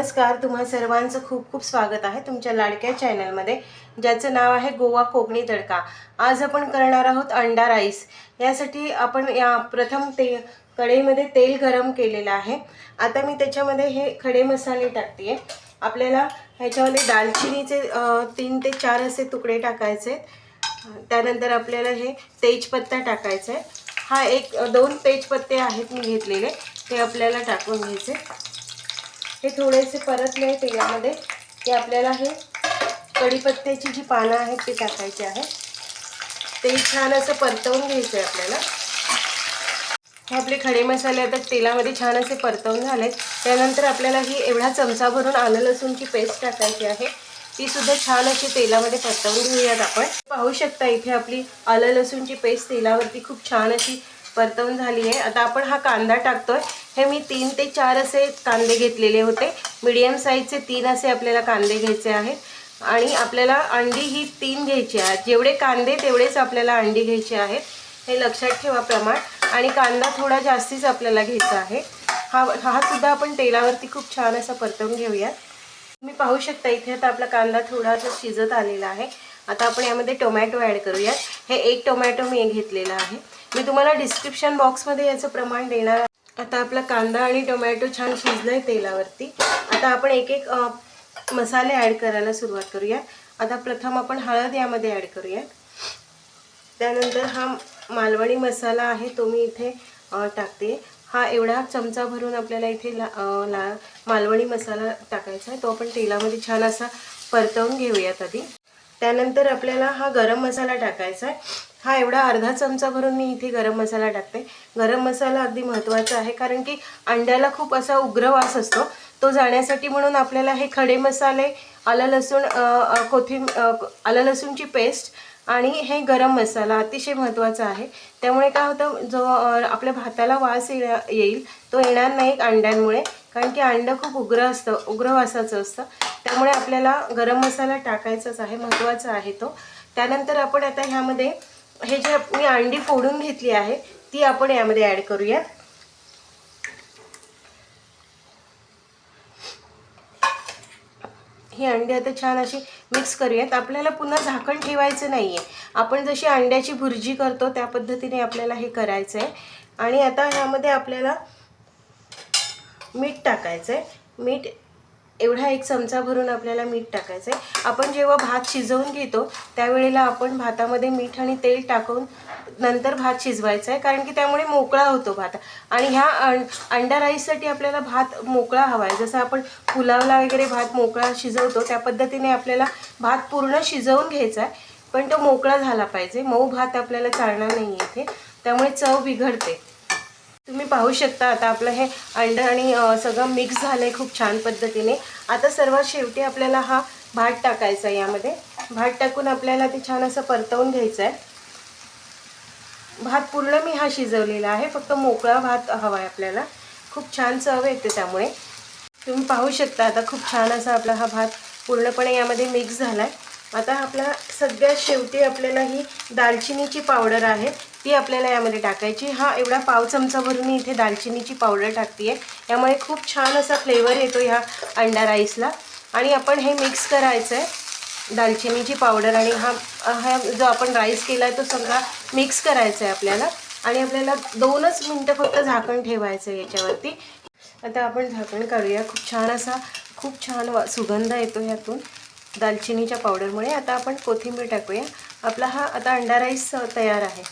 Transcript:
नमस्कार तुम्हा सर्वांचं खूप खूप स्वागत आहे तुमच्या लाडक्या चॅनलमध्ये ज्याचं नाव आहे गोवा कोकणी तडका. आज आपण करणार आहोत अंडा राईस. यासाठी आपण या प्रथम ते कढईमध्ये तेल गरम केलेलं आहे. आता मी त्याच्यामध्ये हे खडे मसाले टाकते आपल्याला ह्याच्यामध्ये दालचिनीचे तीन ते चार असे तुकडे टाकायचे त्यानंतर आपल्याला हे तेजपत्ता टाकायचा आहे. हा एक दोन तेजपत्ते आहेत मी घेतलेले. ते आपल्याला टाकून घ्यायचे. हे थोडेसे परतले तेलामध्ये. की आपल्याला हे कढीपत्त्याची जी पानं आहेत ती टाकायची आहे. ते छान असं परतवून घ्यायचं आहे आपल्याला. हे आपले खडे मसाले आता तेलामध्ये छान असे परतवून झाले त्यानंतर आपल्याला ही एवढा चमचा भरून आलं लसूणची पेस्ट टाकायची आहे. ती सुद्धा छान अशी तेलामध्ये परतवून घेऊयात आपण. पाहू शकता इथे आपली आलं लसूणची पेस्ट तेलावरती खूप छान अशी परतवून झाली आहे. आता आपण हा कांदा टाकतोय. हे मी तीन ते चार असे कांदे घेतलेले होते. मीडियम साईजचे तीन असे आपल्याला कांदे घ्यायचे आहेत. आणि आपल्याला अंडी ही तीन घ्यायची आहेत जेवढे कांदे तेवढेच आपल्याला अंडी घ्यायची आहेत. हे लक्षात ठेवा प्रमाण. आणि कांदा थोडा जास्तीच आपल्याला घ्यायचा आहे. हा हा सुद्धा आपण तेलावरती खूप छान असा परतवून घेऊया तुम्ही पाहू शकता इथे आता आपला कांदा थोडासा शिजत आलेला आहे. आता आपण यामध्ये टोमॅटो ॲड करूयात. हे एक टोमॅटो मी घेतलेला आहे. मी तुम्हाला डिस्क्रिप्शन बॉक्समध्ये याचं प्रमाण देणार आहे आता आपला कांदा आणि टोमॅटो छान शिजलं आहे तेलावरती. आता आपण एक एक मसाले ॲड करायला सुरुवात करूया. आता प्रथम आपण हळद यामध्ये ॲड करूया. त्यानंतर हा मालवणी मसाला आहे तो मी इथे टाकते. हा एवढा चमचा भरून आपल्याला इथे ला ला मालवणी मसाला टाकायचा आहे. तो आपण तेलामध्ये छान असा परतवून घेऊयात आधी. त्यानंतर आपल्याला हा गरम मसाला टाकायचा आहे. हा एवढा अर्धा चमचा भरून मी इथे गरम मसाला टाकते. गरम मसाला अगदी महत्त्वाचा आहे कारण की अंड्याला खूप असा उग्र वास असतो. तो जाण्यासाठी म्हणून आपल्याला हे खडे मसाले आलं लसूण कोथिंब आलं लसूणची पेस्ट आणि हे गरम मसाला अतिशय महत्त्वाचा आहे. त्यामुळे काय होतं जो आपल्या भाताला वास येईल तो येणार नाही अंड्यांमुळे. कारण की अंडं खूप उग्र असतं उग्र वासाचं असतं. त्यामुळे आपल्याला गरम मसाला टाकायचाच आहे महत्त्वाचा आहे तो. त्यानंतर आपण आता ह्यामध्ये हे जे मी अंडी फोडून घेतली आहे ती आपण यामध्ये ॲड करूयात. ही अंडी आता छान अशी मिक्स करूयात. आपल्याला पुन्हा झाकण ठेवायचं नाही आहे आपण जशी अंड्याची भुर्जी करतो त्या पद्धतीने आपल्याला हे करायचं आहे आणि आता ह्यामध्ये आपल्याला मीठ टाकायचं आहे मीठ एवढा एक चमचा भरून आपल्याला मीठ टाकायचं आहे आपण जेव्हा भात शिजवून घेतो त्यावेळेला आपण भातामध्ये मीठ आणि तेल टाकून नंतर भात शिजवायचा आहे कारण की त्यामुळे मोकळा होतो भात. आणि ह्या अंडा राईससाठी आपल्याला भात मोकळा हवा आहे जसं आपण पुलावला वगैरे भात मोकळा शिजवतो त्या पद्धतीने आपल्याला भात पूर्ण शिजवून घ्यायचा आहे पण तो मोकळा झाला पाहिजे. मऊ भात आपल्याला चालणार नाही इथे. त्यामुळे चव बिघडते. तुम्ही पाहू शकता आता आपलं हे अंडं आणि सगळं मिक्स झालं आहे खूप छान पद्धतीने. आता सर्वात शेवटी आपल्याला हा भात टाकायचा आहे यामध्ये. भात टाकून आपल्याला ते छान असं परतवून घ्यायचं आहे. भात पूर्ण मी हा शिजवलेला आहे फक्त मोकळा भात हवा आहे आपल्याला. खूप छान चव येते त्यामुळे. तुम्ही पाहू शकता आता खूप छान असा आपला हा भात पूर्णपणे यामध्ये मिक्स झाला आहे आता आपला सगळ्यात शेवटी आपल्याला ही दालचिनीची पावडर आहे. ती आपल्याला यामध्ये टाकायची. हा एवढा पाव चमचाभरून मी इथे दालचिनीची पावडर टाकते आहे यामुळे खूप छान असा फ्लेवर येतो ह्या अंडा राईसला आणि आपण हे मिक्स करायचं आहे दालचिनीची पावडर आणि हा हा जो आपण राईस केला आहे तो सगळा मिक्स करायचा आहे आपल्याला. आणि आपल्याला दोनच मिनटं फक्त झाकण ठेवायचं आहे याच्यावरती. आता आपण झाकण काढूया. खूप छान असा खूप छान वा सुगंध येतो ह्यातून दालचिनीच्या पावडरमुळे आता आपण कोथिंबीर टाकूया. आपला हा आता अंडा राईस तयार आहे.